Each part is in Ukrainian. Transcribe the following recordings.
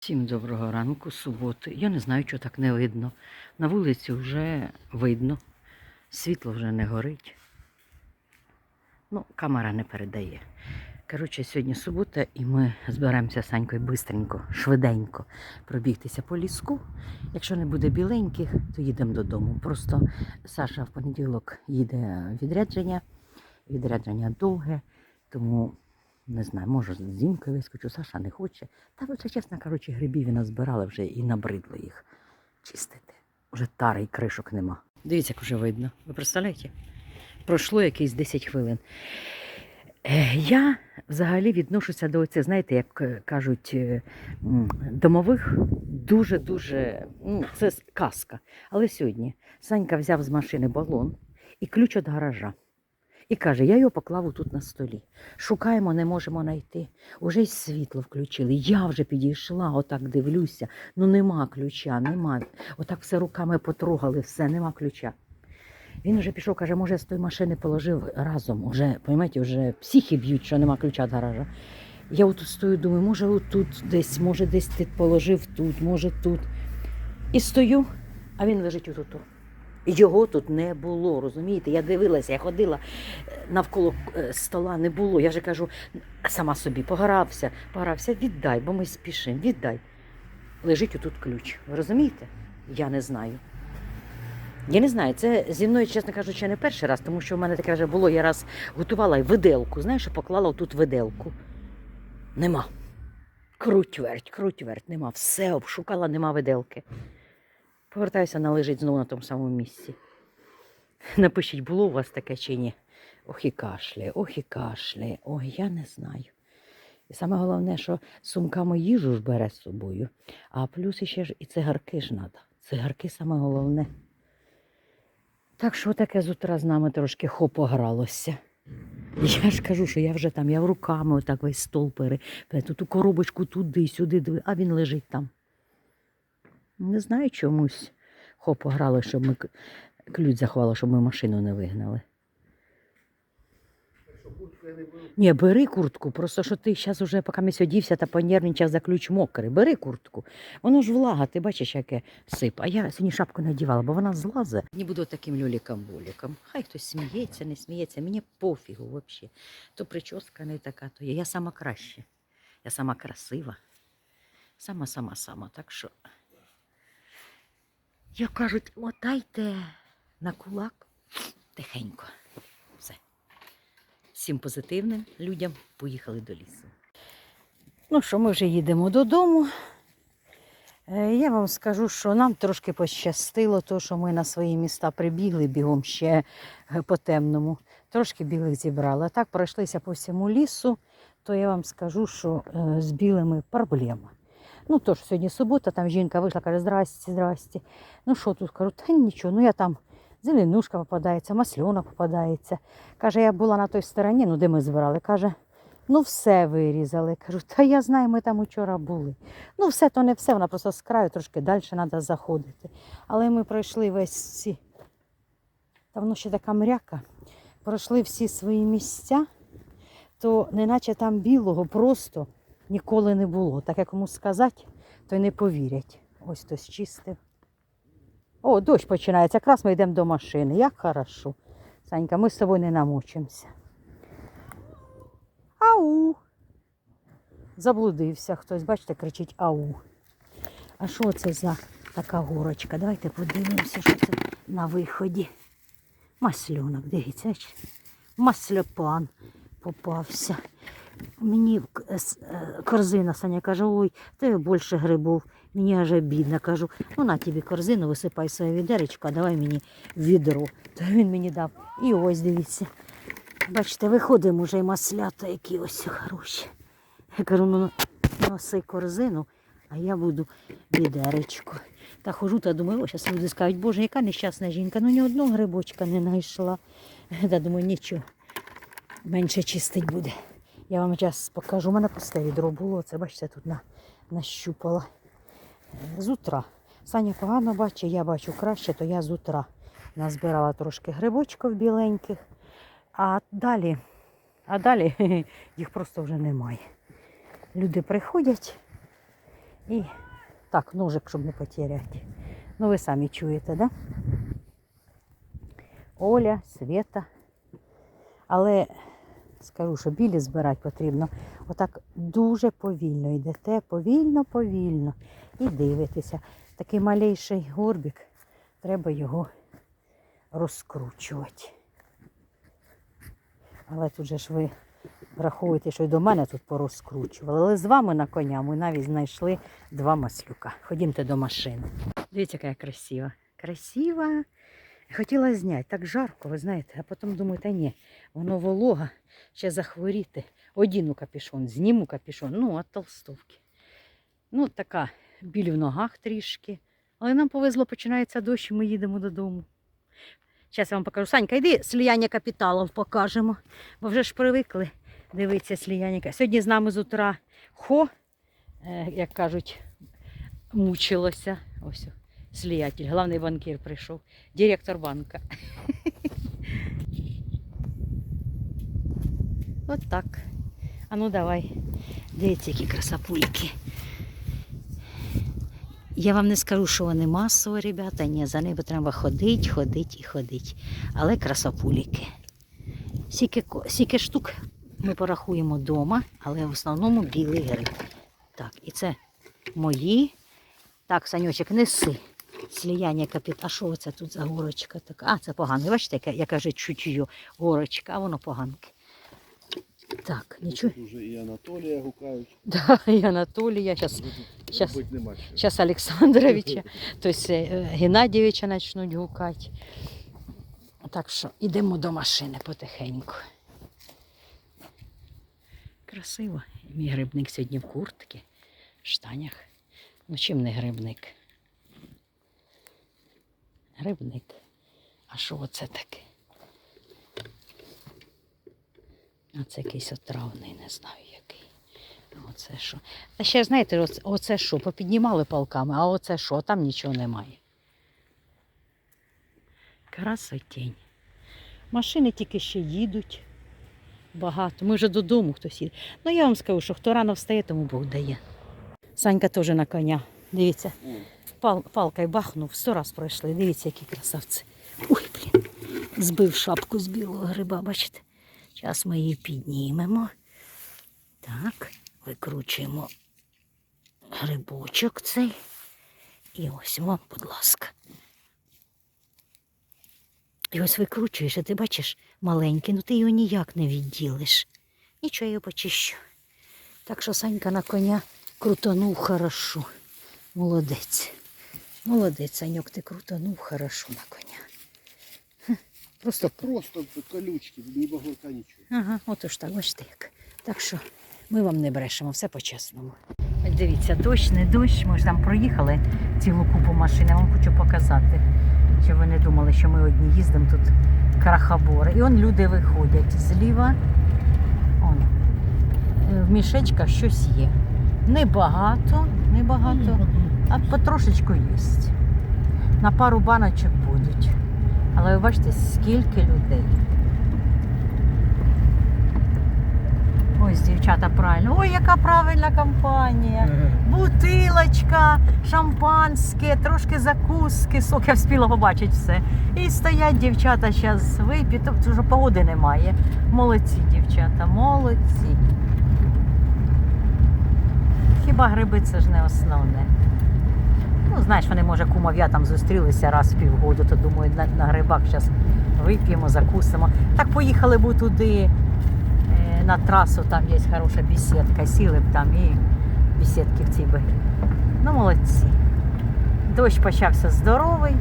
Всім доброго ранку, суботи. Я не знаю, чого так не видно. На вулиці вже видно. Світло вже не горить. Ну, камера не передає. Коротше, сьогодні субота, і ми зберемося з Санькою бистренько, швиденько пробігтися по ліску. Якщо не буде біленьких, то їдемо додому. Просто Саша в понеділок їде відрядження. Відрядження довге, тому не знаю, може з вискочу, Саша не хоче. Та ви, чесно кажучи, грибів і назбирали вже і набридло їх чистити. Уже тари й кришок нема. Дивіться, як вже видно. Ви представляєте? Пройшло якісь 10 хвилин. Е, Я взагалі відношуся до оцих, знаєте, як е, кажуть, е, домових дуже-дуже. Ну, це казка. Але сьогодні Санька взяв з машини балон і ключ від гаража. І каже, я його поклав тут на столі. Шукаємо, не можемо знайти. Уже й світло включили. Я вже підійшла, отак дивлюся. Ну нема ключа, нема. Отак все руками потрогали, все, нема ключа. Він вже пішов, каже, може, з тої машини положив разом. Уже, розумієте, вже психи б'ють, що нема ключа від гаража. Я отут стою, думаю, може отут десь, може десь ти положив тут, може тут. І стою, а він лежить отут. Його тут не було, розумієте? Я дивилася, я ходила е, навколо е, стола, не було. Я же кажу, сама собі погрався, погрався, віддай, бо ми спішимо, віддай. Лежить отут ключ. Ви розумієте? Я не знаю. Я не знаю, це зі мною, чесно кажучи, не перший раз, тому що в мене таке вже було, я раз готувала й виделку. Знаєш, поклала тут виделку. Нема. Круть верть, круть верть, нема. Все обшукала, нема виделки. Повертаюся, вона лежить знову на тому самому місці. Напишіть, було у вас таке чи ні? Ох і кашляє, ох і кашляє. Ой, я не знаю. І саме головне, що сумками їжу ж бере з собою, а плюс іще ж і цигарки ж треба. Цигарки саме головне. Так що таке з утра з нами трошки хопогралося. Я ж кажу, що я вже там, я руками отак весь стол пере, ту коробочку туди, сюди, а він лежить там. Не знаю чомусь хопограли, щоб ми ключ заховали, щоб ми машину не вигнали. Ні, бери куртку, просто що ти зараз уже, поки ми одівся та понервничав за ключ мокрий. Бери куртку. Воно ж влага, ти бачиш, яке сип. А я сьогодні шапку надівала, бо вона злазе. Не буду таким люліком-буліком. Хай хтось сміється, не сміється, мені пофігу взагалі. То прическа не така, то є. Я сама краще. Я сама красива. Сама, сама, сама. Так що, як кажуть, мотайте на кулак тихенько. Все. Всім позитивним людям поїхали до лісу. Ну що, ми вже їдемо додому. Е, Я вам скажу, що нам трошки пощастило, то, що ми на свої міста прибігли бігом ще е, по темному. Трошки білих зібрали. Так пройшлися по всьому лісу, то я вам скажу, що е, з білими проблема. Ну, то ж сьогодні субота, там жінка вийшла, каже, здрасте, здрасте. Ну що тут? Кажу, та нічого, ну я там зеленушка попадається, масльона попадається. Каже, я була на той стороні, ну де ми збирали. Каже, ну все вирізали. Кажу, та я знаю, ми там вчора були. Ну, все то не все, вона просто з краю трошки далі треба заходити. Але ми пройшли весь ці. Та воно ще така мряка. Пройшли всі свої місця, то неначе там білого просто ніколи не було. Так як кому сказати, то й не повірять. Ось хтось чистив. О, дощ починається. Якраз ми йдемо до машини. Як хорошо. Санька, ми з тобою не намучимося. Ау! Заблудився хтось, бачите, кричить ау. А що це за така горочка? Давайте подивимося, що це на виході. Масльонок, дивіться, масльопан попався. Мені е, корзина Саня каже, ой, тебе більше грибів. Мені аж бідно. Кажу, ну на тобі корзину, висипай своє відеречко, давай мені відро. То він мені дав. І ось дивіться. Бачите, виходимо вже й маслята, які ось хороші. Я кажу, ну носи корзину, а я буду відеречко. Та хожу та думаю, о, зараз люди скажуть, боже, яка нещасна жінка, ну ні одного грибочка не знайшла. Та думаю, нічого, менше чистить буде. Я вам зараз покажу. У мене пусте відро було. Це бачите, тут на, нащупала. Е, З утра. Саня погано бачить, я бачу краще, то я з утра назбирала трошки грибочків біленьких. А далі, а далі їх просто вже немає. Люди приходять, І так, ножик, щоб не потеряти. Ну, ви самі чуєте, да? Оля, Света. Але скажу, що білі збирати потрібно. Отак дуже повільно йдете, повільно, повільно. І дивитеся. Такий малейший горбик, треба його розкручувати. Але тут же ж ви враховуєте, що й до мене тут порозкручували. Але з вами на коня ми навіть знайшли два маслюка. Ходімте до машини. Дивіться, яка красива. Красива. Хотіла зняти, так жарко, ви знаєте, а потім думаю, та ні, воно волога, ще захворіти. Одіну капюшон, зніму капюшон, ну, от толстовки. Ну, така біль в ногах трішки. Але нам повезло, починається дощ, і ми їдемо додому. Зараз я вам покажу. Санька, йди сліяння капіталів покажемо. Бо вже ж привикли дивитися сліяння. Сьогодні з нами з утра хо, е, як кажуть, мучилося. Ось о, сліятель, головний банкір прийшов, директор банка. От так. А ну давай. Дивіться, які красапульки. Я вам не скажу, що вони масово, ребята. Ні, за ними треба ходити, ходити і ходити. Але красапуліки. Сіки, ко- сіки штук ми порахуємо вдома, але в основному білий гриб. Так, і це мої. Так, Санючек, неси. Сліяння капіт. А що це тут за горочка така? А, це поганка. Бачите, яка, я кажу, чутью горочка, а воно поганки. Так, нічого. Тут уже і Анатолія гукають. Да, і Анатолія. Зараз щас. Олександровича, тобто Геннадійовича почнуть гукати. Так що йдемо до машини потихеньку. Красиво. Мій грибник сьогодні в куртці, штанях. Ну чим не грибник? Грибник. А що оце таке? А це якийсь отравний, не знаю який. Оце що? Та ще знаєте, оце, оце що, попіднімали палками, а оце що, там нічого немає. Красотень. Машини тільки ще їдуть. Багато. Ми вже додому хтось їде. Ну я вам скажу, що хто рано встає, тому Бог дає. Санька теж на коня. Дивіться, пал, палкою бахнув, сто раз пройшли. Дивіться, які красавці. Ой, блін. Збив шапку з білого гриба, бачите? Зараз ми її піднімемо. Так, викручуємо грибочок цей. І ось вам, будь ласка. І ось викручуєш, а ти бачиш маленький, ну ти його ніяк не відділиш. Нічого я його почищу. Так що Санька на коня крутанув хорошо. Молодець. Молодець, Саньок, ти крутанув хорошо на коня. Просто Просто колючки, ні багорка нічого. Ага, отож так, бачите як. Так що ми вам не брешемо, все по-чесному. Дивіться, дощ, не дощ. Ми ж там проїхали цілу купу машин. Я вам хочу показати, щоб ви не думали, що ми одні їздимо тут крахобори. І он люди виходять зліва. Он, е, в мішечках щось є. Небагато, небагато, а потрошечку є. На пару баночок будуть. Але ви бачите, скільки людей. Ось, дівчата, правильно. Ой, яка правильна компанія. Бутилочка, шампанське, трошки закуски, сок, я встигла побачити все. І стоять дівчата зараз вип'ють, тобто вже погоди немає. Молодці, дівчата, молодці. Хіба гриби це ж не основне. Ну, знаєш, вони, може, кумов'я там зустрілися раз в півгоду, то думаю, на, на грибах зараз вип'ємо, закусимо. Так поїхали б туди е, на трасу, там є хороша бесідка, сіли б там і бесідки в ці би. Ну, молодці. Дощ почався здоровий.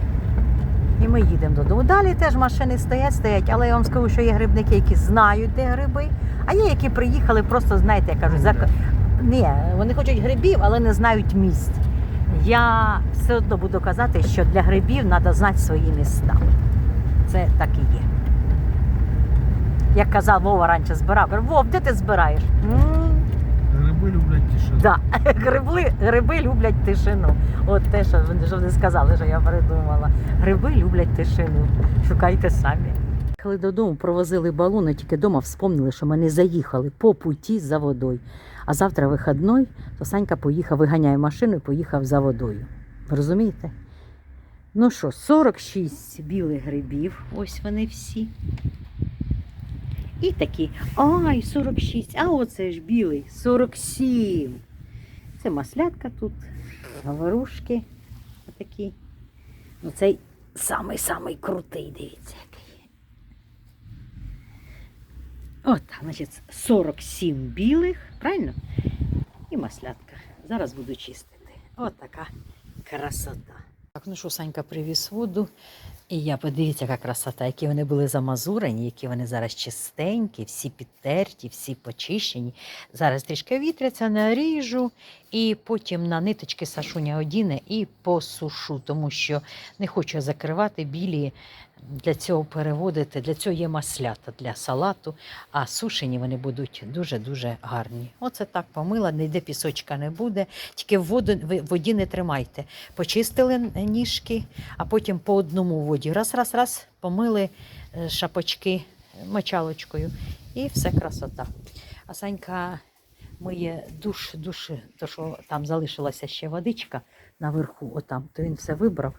І ми їдемо додому. Далі теж машини стоять, стоять, але я вам скажу, що є грибники, які знають, де гриби, а є, які приїхали, просто, знаєте, як кажуть, за... Ні, вони хочуть грибів, але не знають місць. Я все одно буду казати, що для грибів треба знати свої міста. Це так і є. Як казав Вова раніше збирав, кажу, Вов, де ти збираєш? «М, Гриби люблять тишину. Да. Гриби, гриби люблять тишину. От те, що вони, що вони сказали, що я придумала. Гриби люблять тишину. Шукайте самі. Коли додому провозили балони, тільки вдома вспомнили, що ми заїхали по путі за водою. А завтра вихідний, то Санька поїхав, виганяє машину і поїхав за водою. Розумієте? Ну що, 46 білих грибів, ось вони всі. І такі, ай, 46, а оце ж білий, 47. Це маслятка тут, говорушки такі. Ну, цей самий-самий крутий, дивіться який. От, значить, 47 білих, правильно? І маслятка. Зараз буду чистити. От така красота. Так, ну що, Санька привіз воду. І я подивіться, яка красота, які вони були замазурені, які вони зараз чистенькі, всі підтерті, всі почищені. Зараз трішки вітряться, наріжу, і потім на ниточки Сашуня одіне і посушу, тому що не хочу закривати білі. Для цього переводити, для цього є маслята для салату, а сушені вони будуть дуже-дуже гарні. Оце так помила, ніде пісочка не буде, тільки в воду, в воді не тримайте. Почистили ніжки, а потім по одному в воді. Раз, раз, раз, помили е, шапочки мочалочкою. І все красота. А Санька миє душ, душ, то що там залишилася ще водичка наверху, отам, то він все вибрав.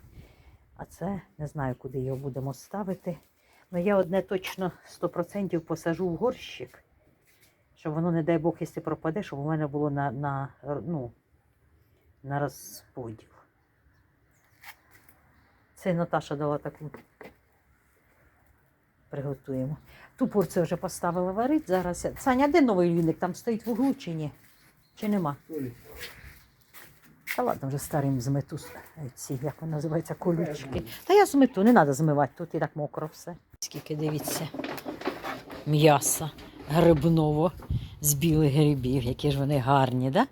А це не знаю, куди його будемо ставити. Ну я одне точно 100% посажу в горщик, щоб воно, не дай Бог, якщо пропаде, щоб у мене було на, на, ну, на розподіл. Це Наташа дала таку. Приготуємо. Ту порцію вже поставила варити. Зараз. Саня, де новий лінник? Там стоїть в углу чи ні? Чи нема? Та ладно, вже старим змету ці, як вони називаються, колючки. Та я змету, не треба змивати, тут і так мокро все. Скільки дивіться, м'яса грибного з білих грибів, які ж вони гарні, да?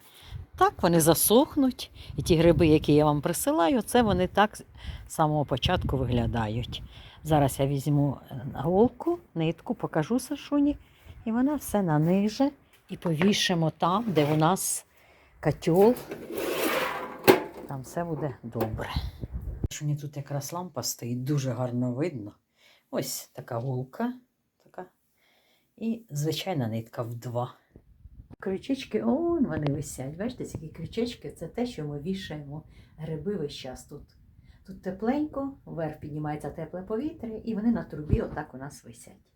Так вони засохнуть. І ті гриби, які я вам присилаю, це вони так з самого початку виглядають. Зараз я візьму е, голку, нитку, покажу Сашуні, і вона все наниже і повішимо там, де у нас котел там все буде добре. Шуні тут якраз лампа стоїть, дуже гарно видно. Ось така гулка. Така. І звичайна нитка в два. Крючечки, он вони висять. Бачите, ці крючечки це те, що ми вішаємо гриби весь час тут. Тут тепленько, вверх піднімається тепле повітря, і вони на трубі отак у нас висять.